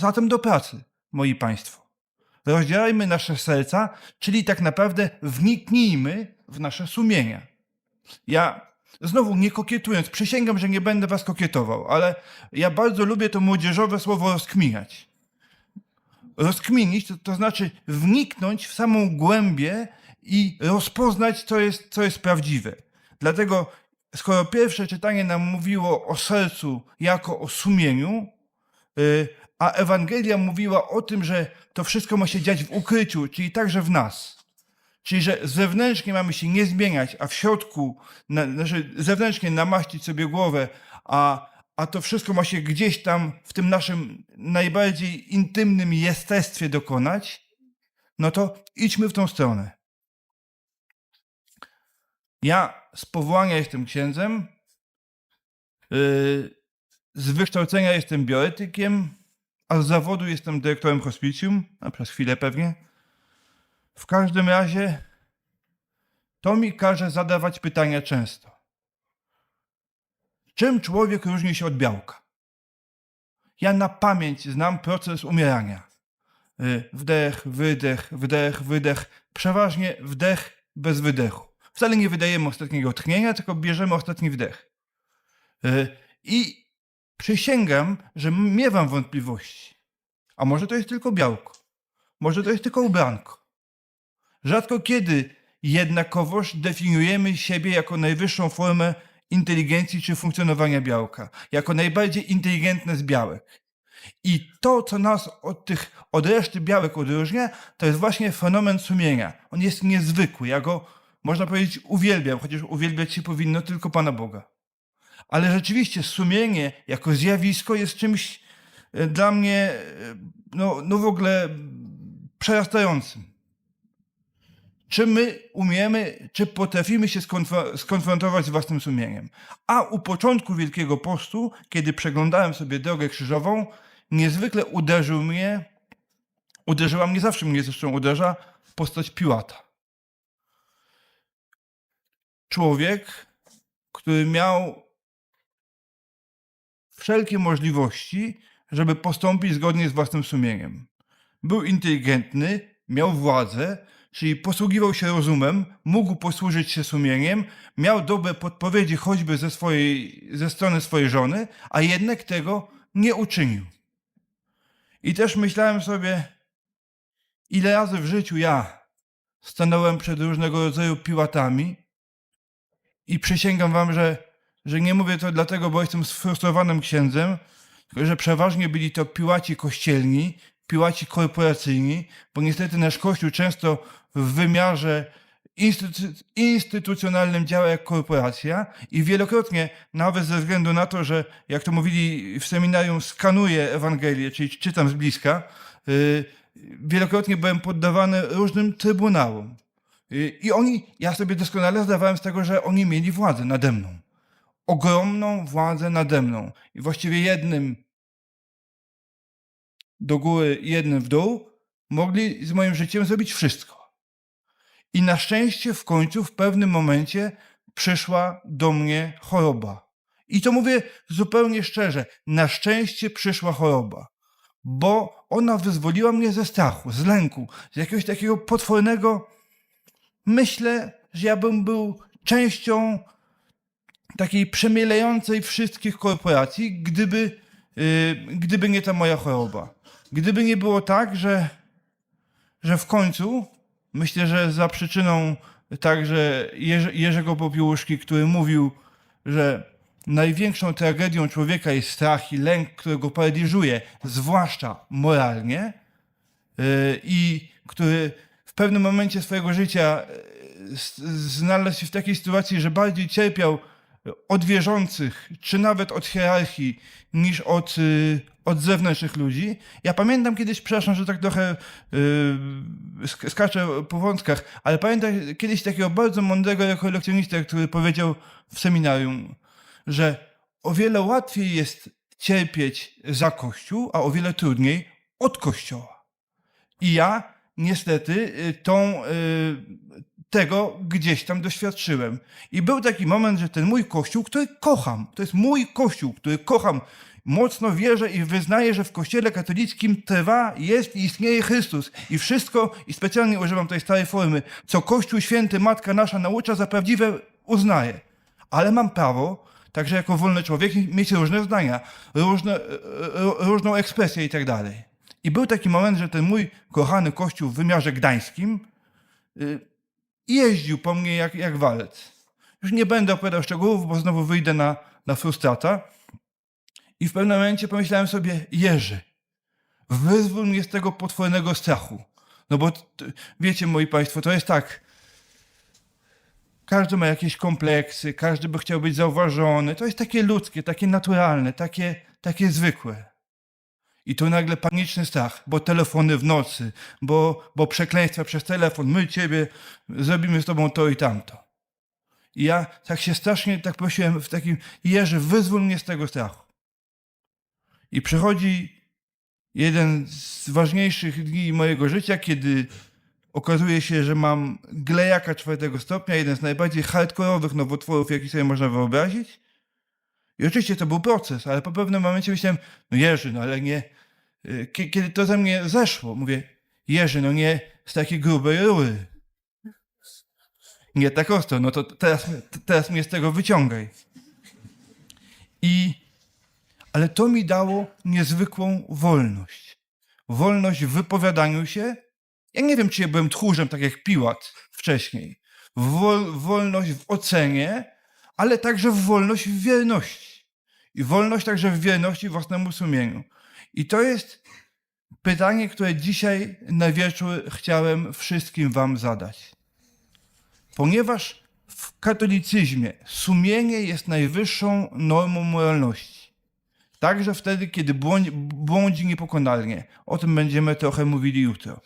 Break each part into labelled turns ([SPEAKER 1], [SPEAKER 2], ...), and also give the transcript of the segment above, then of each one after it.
[SPEAKER 1] zatem do pracy, moi Państwo. Rozdzielajmy nasze serca, czyli tak naprawdę wniknijmy w nasze sumienia. Ja znowu nie kokietując, przysięgam, że nie będę was kokietował, ale ja bardzo lubię to młodzieżowe słowo rozkminiać. Rozkminić to, to znaczy wniknąć w samą głębię i rozpoznać, co jest, co jest prawdziwe. Dlatego, skoro pierwsze czytanie nam mówiło o sercu jako o sumieniu, a Ewangelia mówiła o tym, że to wszystko ma się dziać w ukryciu, czyli także w nas. Czyli, że zewnętrznie mamy się nie zmieniać, a w środku, na, znaczy zewnętrznie namaścić sobie głowę, a, a to wszystko ma się gdzieś tam w tym naszym najbardziej intymnym jestestwie dokonać, no to idźmy w tą stronę. Ja z powołania jestem księdzem, yy, z wykształcenia jestem bioetykiem, a z zawodu jestem dyrektorem hospicjum, a przez chwilę pewnie. W każdym razie to mi każe zadawać pytania często. Czym człowiek różni się od białka? Ja na pamięć znam proces umierania. Y, Wdech, wydech, wdech, wydech. Przeważnie wdech bez wydechu. Wcale nie wydajemy ostatniego tchnienia, tylko bierzemy ostatni wdech. Y, I przysięgam, że miewam wątpliwości. A może to jest tylko białko? Może to jest tylko ubranko? Rzadko kiedy jednakowoż definiujemy siebie jako najwyższą formę inteligencji czy funkcjonowania białka, jako najbardziej inteligentne z białek. I to, co nas od tych, od reszty białek odróżnia, to jest właśnie fenomen sumienia. On jest niezwykły. Ja go, można powiedzieć, uwielbiam, chociaż uwielbiać się powinno tylko Pana Boga. Ale rzeczywiście sumienie jako zjawisko jest czymś e, dla mnie, e, no, no w ogóle przerastającym. Czy my umiemy, czy potrafimy się skonfro- skonfrontować z własnym sumieniem? A u początku Wielkiego Postu, kiedy przeglądałem sobie drogę krzyżową, niezwykle uderzył mnie, uderzyła mnie, zawsze mnie zresztą uderza, postać Piłata. Człowiek, który miał wszelkie możliwości, żeby postąpić zgodnie z własnym sumieniem. Był inteligentny, miał władzę, czyli posługiwał się rozumem, mógł posłużyć się sumieniem, miał dobre podpowiedzi choćby ze, swojej, ze strony swojej żony, a jednak tego nie uczynił. I też myślałem sobie, ile razy w życiu ja stanąłem przed różnego rodzaju piłatami i przysięgam wam, że, że nie mówię to dlatego, bo jestem sfrustrowanym księdzem, tylko że przeważnie byli to piłaci kościelni, piłaci korporacyjni, bo niestety nasz kościół często w wymiarze instytu- instytucjonalnym działa jak korporacja i wielokrotnie, nawet ze względu na to, że jak to mówili w seminarium, skanuję Ewangelię, czyli czytam z bliska, yy, wielokrotnie byłem poddawany różnym trybunałom. Yy, I oni, ja sobie doskonale zdawałem z tego, że oni mieli władzę nade mną. Ogromną władzę nade mną. I właściwie jednym do góry, jednym w dół, mogli z moim życiem zrobić wszystko. I na szczęście w końcu, w pewnym momencie, przyszła do mnie choroba. I to mówię zupełnie szczerze. Na szczęście przyszła choroba, bo ona wyzwoliła mnie ze strachu, z lęku, z jakiegoś takiego potwornego. Myślę, że ja bym był częścią takiej przemielającej wszystkich korporacji, gdyby, yy, gdyby nie ta moja choroba. Gdyby nie było tak, że, że w końcu, myślę, że za przyczyną także Jerzy, Jerzego Popiłuszki, który mówił, że największą tragedią człowieka jest strach i lęk, którego paraliżuje, zwłaszcza moralnie, yy, i który w pewnym momencie swojego życia s- znalazł się w takiej sytuacji, że bardziej cierpiał od wierzących, czy nawet od hierarchii, niż od, y, od zewnętrznych ludzi. Ja pamiętam kiedyś, przepraszam, że tak trochę y, sk- skaczę po wątkach, ale pamiętam kiedyś takiego bardzo mądrego rekolekcjonistę, który powiedział w seminarium, że o wiele łatwiej jest cierpieć za Kościół, a o wiele trudniej od Kościoła. I ja niestety y, tą, y, tego gdzieś tam doświadczyłem. I był taki moment, że ten mój kościół, który kocham, to jest mój kościół, który kocham, mocno wierzę i wyznaję, że w kościele katolickim trwa, jest i istnieje Chrystus. I wszystko, i specjalnie używam tej starej formy, co Kościół Święty, Matka Nasza naucza za prawdziwe, uznaję. Ale mam prawo, także jako wolny człowiek, mieć różne zdania, różne, e, e, różną ekspresję i tak dalej. I był taki moment, że ten mój kochany kościół w wymiarze gdańskim y, jeździł po mnie jak, jak walec. Już nie będę opowiadał szczegółów, bo znowu wyjdę na, na frustrata. I w pewnym momencie pomyślałem sobie, Jerzy, wyzwól mnie z tego potwornego strachu. No bo wiecie, moi państwo, to jest tak. Każdy ma jakieś kompleksy, każdy by chciał być zauważony. To jest takie ludzkie, takie naturalne, takie, takie zwykłe. I tu nagle paniczny strach, bo telefony w nocy, bo, bo przekleństwa przez telefon, my ciebie zrobimy z tobą to i tamto. I ja tak się strasznie tak prosiłem w takim, Jerzy, wyzwól mnie z tego strachu. I przychodzi jeden z ważniejszych dni mojego życia, kiedy okazuje się, że mam glejaka czwartego stopnia, jeden z najbardziej hardkorowych nowotworów, jaki sobie można wyobrazić. I oczywiście to był proces, ale po pewnym momencie myślałem, no Jerzy, no ale nie, y, kie- kiedy to ze mnie zeszło, mówię, Jerzy, no nie z takiej grubej rury. Nie tak ostro, no to teraz, teraz mnie z tego wyciągaj. I, ale to mi dało niezwykłą wolność. Wolność w wypowiadaniu się. Ja nie wiem, czy ja byłem tchórzem, tak jak Piłat wcześniej. Wol, wolność w ocenie, ale także wolność w wierności. I wolność także w wierności własnemu sumieniu. I to jest pytanie, które dzisiaj na wieczór chciałem wszystkim Wam zadać. Ponieważ w katolicyzmie sumienie jest najwyższą normą moralności. Także wtedy, kiedy błądzi, błądzi niepokonalnie. O tym będziemy trochę mówili jutro.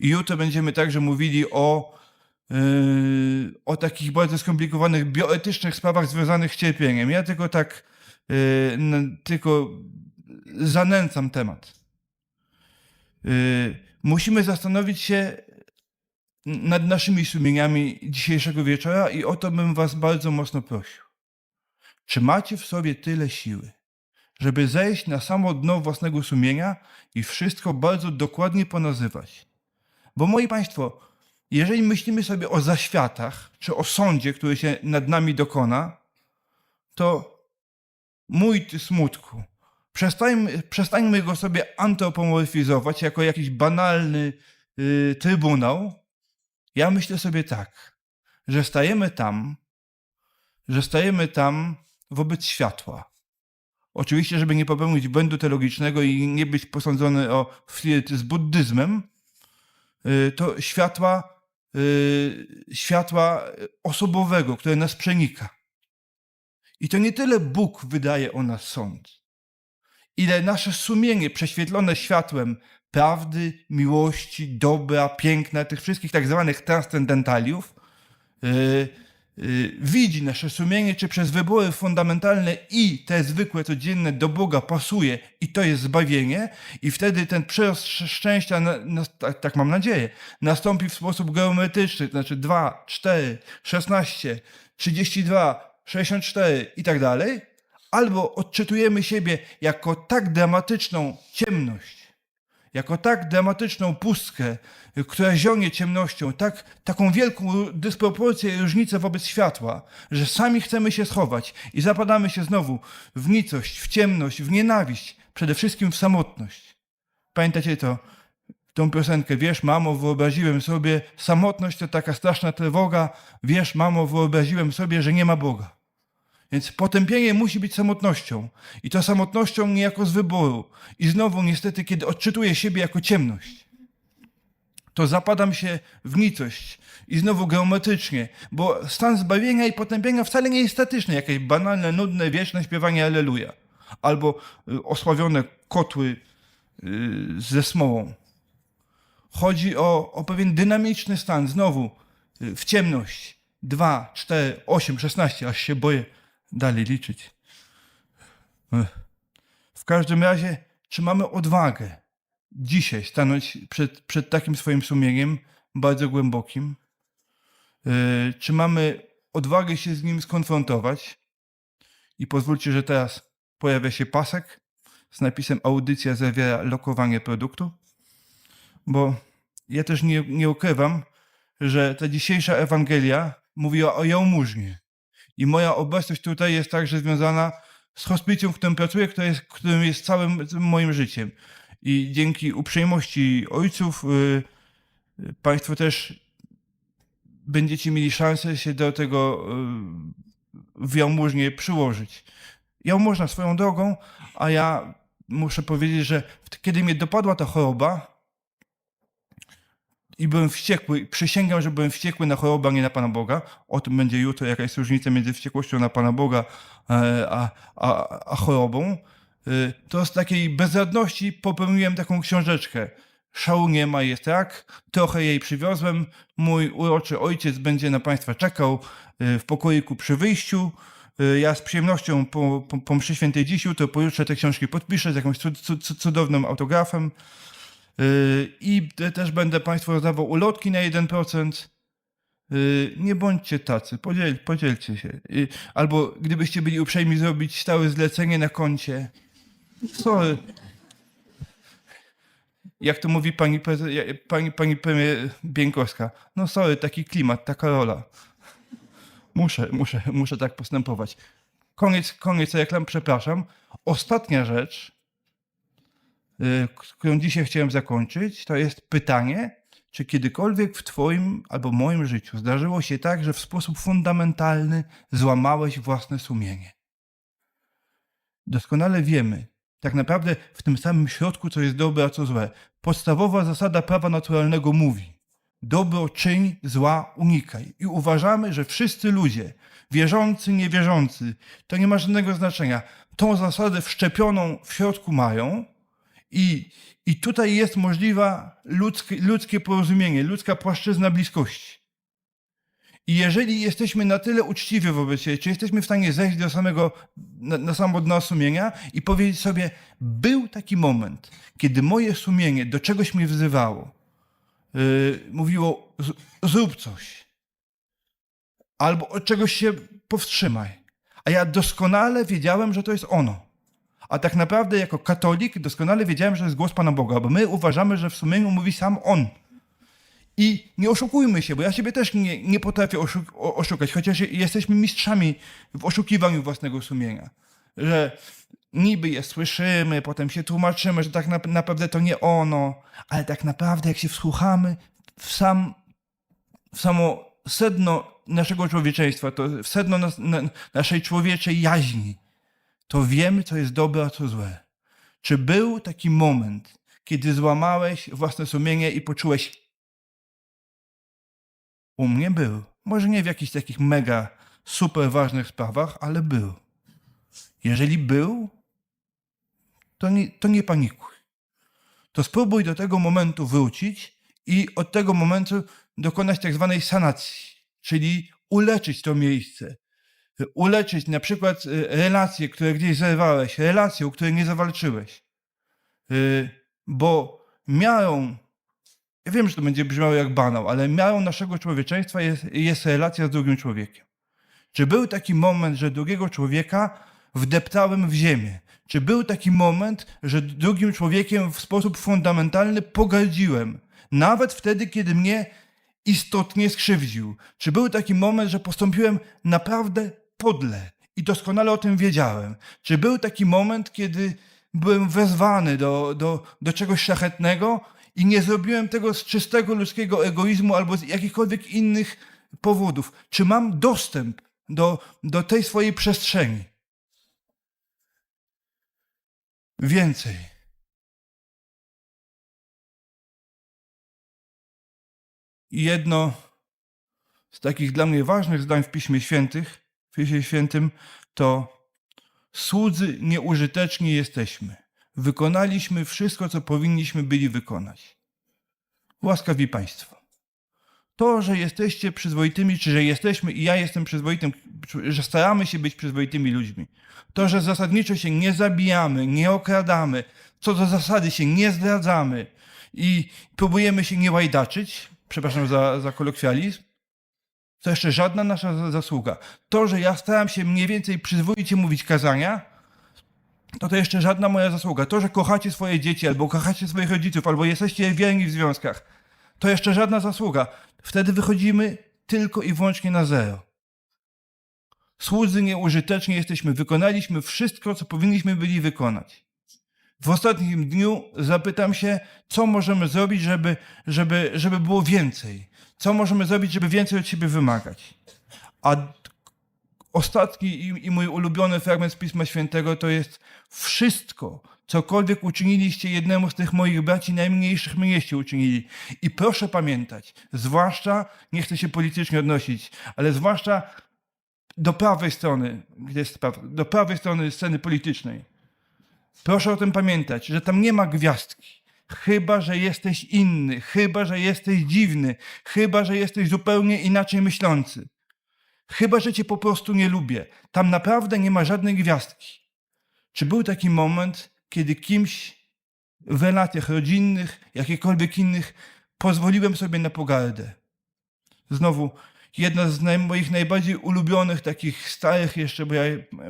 [SPEAKER 1] I jutro będziemy także mówili o, yy, o takich bardzo skomplikowanych bioetycznych sprawach związanych z cierpieniem. Ja tylko tak tylko zanęcam temat. Yy, musimy zastanowić się nad naszymi sumieniami dzisiejszego wieczora i o to bym was bardzo mocno prosił. Czy macie w sobie tyle siły, żeby zejść na samo dno własnego sumienia i wszystko bardzo dokładnie ponazywać? Bo moi Państwo, jeżeli myślimy sobie o zaświatach, czy o sądzie, który się nad nami dokona, to mój smutku, przestańmy, przestańmy go sobie antropomorfizować jako jakiś banalny y, trybunał. Ja myślę sobie tak, że stajemy tam, że stajemy tam wobec światła. Oczywiście, żeby nie popełnić błędu teologicznego i nie być posądzony o flirt z buddyzmem, y, to światła, y, światła osobowego, które nas przenika. I to nie tyle Bóg wydaje o nas sąd, ile nasze sumienie prześwietlone światłem prawdy, miłości, dobra, piękna, tych wszystkich tak zwanych transcendentaliów, yy, yy, widzi nasze sumienie, czy przez wybory fundamentalne i te zwykłe, codzienne do Boga pasuje i to jest zbawienie i wtedy ten przyrost sz- szczęścia, na, na, tak, tak mam nadzieję, nastąpi w sposób geometryczny, to znaczy 2, 4, 16, 32, 64 i tak dalej, albo odczytujemy siebie jako tak dramatyczną ciemność, jako tak dramatyczną pustkę, która zionie ciemnością, tak, taką wielką dysproporcję i różnicę wobec światła, że sami chcemy się schować i zapadamy się znowu w nicość, w ciemność, w nienawiść, przede wszystkim w samotność. Pamiętacie to? Tą piosenkę, wiesz, mamo, wyobraziłem sobie, samotność to taka straszna trwoga, wiesz, mamo, wyobraziłem sobie, że nie ma Boga. Więc potępienie musi być samotnością. I to samotnością niejako z wyboru. I znowu, niestety, kiedy odczytuję siebie jako ciemność, to zapadam się w nicość. I znowu geometrycznie, bo stan zbawienia i potępienia wcale nie jest statyczny. Jakieś banalne, nudne, wieczne śpiewanie Alleluja. Albo y, osławione kotły y, ze smołą. Chodzi o, o pewien dynamiczny stan, znowu y, w ciemność. 2, 4, 8, 16, aż się boję dalej liczyć. W każdym razie, czy mamy odwagę dzisiaj stanąć przed, przed takim swoim sumieniem bardzo głębokim? czy mamy odwagę się z nim skonfrontować. I pozwólcie, że teraz pojawia się pasek z napisem audycja zawiera lokowanie produktu, bo ja też nie, nie ukrywam, że ta dzisiejsza Ewangelia mówiła o jałmużnie. I moja obecność tutaj jest także związana z hospicjum, w którym pracuję, które jest, którym jest całym moim życiem. I dzięki uprzejmości ojców y, Państwo też będziecie mieli szansę się do tego y, w jałmużnie przyłożyć. Jałmużna swoją drogą, a ja muszę powiedzieć, że kiedy mnie dopadła ta choroba i byłem wściekły, przysięgam, że byłem wściekły na chorobę, a nie na Pana Boga. O tym będzie jutro, jaka jest różnica między wściekłością na Pana Boga e, a, a, a chorobą. Y, To z takiej bezradności popełniłem taką książeczkę. Szału nie ma, jest rak. Trochę jej przywiozłem. Mój uroczy ojciec będzie na Państwa czekał y, w pokoiku przy wyjściu. Ja z przyjemnością po, po, po mszy świętej dziś jutro pojutrze te książki podpiszę z cud, cud, cud, cudownym autografem. Y, I te- też będę Państwu rozdawał ulotki na 1%. Y, Nie bądźcie tacy, podziel, podzielcie się. Y, Albo gdybyście byli uprzejmi zrobić stałe zlecenie na koncie. Sorry. Jak to mówi pani, pani, pani premier Bieńkowska. No sorry, taki klimat, taka rola. Muszę, muszę, muszę tak postępować. Koniec, koniec reklam, przepraszam. Ostatnia rzecz, którą dzisiaj chciałem zakończyć, to jest pytanie, czy kiedykolwiek w Twoim albo moim życiu zdarzyło się tak, że w sposób fundamentalny złamałeś własne sumienie? Doskonale wiemy, tak naprawdę w tym samym środku, co jest dobre, a co złe. Podstawowa zasada prawa naturalnego mówi: dobro czyń, zła unikaj. I uważamy, że wszyscy ludzie, wierzący, niewierzący, to nie ma żadnego znaczenia. Tą zasadę wszczepioną w środku mają i, i tutaj jest możliwa ludzkie, ludzkie porozumienie, ludzka płaszczyzna bliskości. I jeżeli jesteśmy na tyle uczciwi wobec siebie, czy jesteśmy w stanie zejść do samego, na, na samo dno sumienia i powiedzieć sobie, był taki moment, kiedy moje sumienie do czegoś mnie wzywało, yy, mówiło, "Z- zrób coś, albo od czegoś się powstrzymaj. A ja doskonale wiedziałem, że to jest ono. A tak naprawdę jako katolik doskonale wiedziałem, że to jest głos Pana Boga, bo my uważamy, że w sumieniu mówi sam On. I nie oszukujmy się, bo ja siebie też nie, nie potrafię oszuk- oszukać, chociaż jesteśmy mistrzami w oszukiwaniu własnego sumienia. Że niby je słyszymy, potem się tłumaczymy, że tak na, naprawdę to nie ono, ale tak naprawdę jak się wsłuchamy w, sam, w samo sedno naszego człowieczeństwa, to w sedno nas, na, naszej człowieczej jaźni, to wiemy, co jest dobre, a co złe. Czy był taki moment, kiedy złamałeś własne sumienie i poczułeś u mnie był. Może nie w jakichś takich mega, super ważnych sprawach, ale był. Jeżeli był, to nie, to nie panikuj. To spróbuj do tego momentu wrócić i od tego momentu dokonać tak zwanej sanacji, czyli uleczyć to miejsce. Uleczyć na przykład y, relacje, które gdzieś zerwałeś, relacje, o które nie zawalczyłeś. Y, Bo miarą ja wiem, że to będzie brzmiało jak banał, ale miarą naszego człowieczeństwa jest, jest relacja z drugim człowiekiem. Czy był taki moment, że drugiego człowieka wdeptałem w ziemię? Czy był taki moment, że drugim człowiekiem w sposób fundamentalny pogardziłem? Nawet wtedy, kiedy mnie istotnie skrzywdził. Czy był taki moment, że postąpiłem naprawdę podle i doskonale o tym wiedziałem? Czy był taki moment, kiedy byłem wezwany do, do, do czegoś szlachetnego i nie zrobiłem tego z czystego ludzkiego egoizmu albo z jakichkolwiek innych powodów? Czy mam dostęp do, do tej swojej przestrzeni? Więcej. Jedno z takich dla mnie ważnych zdań w Piśmie Świętych, w Piśmie Świętym, to słudzy nieużyteczni jesteśmy. Wykonaliśmy wszystko, co powinniśmy byli wykonać. Łaskawi Państwo. To, że jesteście przyzwoitymi, czy że jesteśmy i ja jestem przyzwoitym, że staramy się być przyzwoitymi ludźmi. To, że zasadniczo się nie zabijamy, nie okradamy, co do zasady się nie zdradzamy i próbujemy się nie łajdaczyć, przepraszam za, za kolokwializm, to jeszcze żadna nasza za- zasługa. To, że ja starałem się mniej więcej przyzwoicie mówić kazania, to to jeszcze żadna moja zasługa. To, że kochacie swoje dzieci, albo kochacie swoich rodziców, albo jesteście wierni w związkach, to jeszcze żadna zasługa. Wtedy wychodzimy tylko i wyłącznie na zero. Słudzy nieużyteczni jesteśmy, wykonaliśmy wszystko, co powinniśmy byli wykonać. W ostatnim dniu zapytam się, co możemy zrobić, żeby, żeby, żeby było więcej. Co możemy zrobić, żeby więcej od siebie wymagać. A ostatni i, i mój ulubiony fragment z Pisma Świętego to jest wszystko, cokolwiek uczyniliście jednemu z tych moich braci najmniejszych mnieście uczynili. I proszę pamiętać, zwłaszcza, nie chcę się politycznie odnosić, ale zwłaszcza do prawej strony, gdzie jest do prawej strony sceny politycznej. Proszę o tym pamiętać, że tam nie ma gwiazdki. Chyba, że jesteś inny, chyba, że jesteś dziwny, chyba, że jesteś zupełnie inaczej myślący. Chyba, że cię po prostu nie lubię. Tam naprawdę nie ma żadnej gwiazdki. Czy był taki moment, kiedy kimś w relacjach rodzinnych, jakichkolwiek innych, pozwoliłem sobie na pogardę? Znowu, jedna z naj, moich najbardziej ulubionych, takich starych jeszcze, bo ja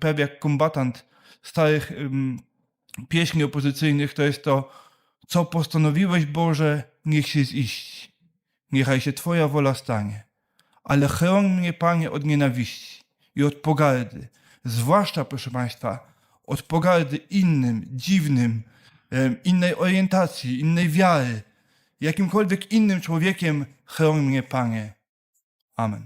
[SPEAKER 1] prawie jak kombatant starych pieśni opozycyjnych, to jest to, co postanowiłeś, Boże, niech się ziść. Niechaj się Twoja wola stanie. Ale chroń mnie, Panie, od nienawiści i od pogardy. Zwłaszcza, proszę Państwa, od pogardy innym, dziwnym, innej orientacji, innej wiary. Jakimkolwiek innym człowiekiem chroń mnie, Panie. Amen.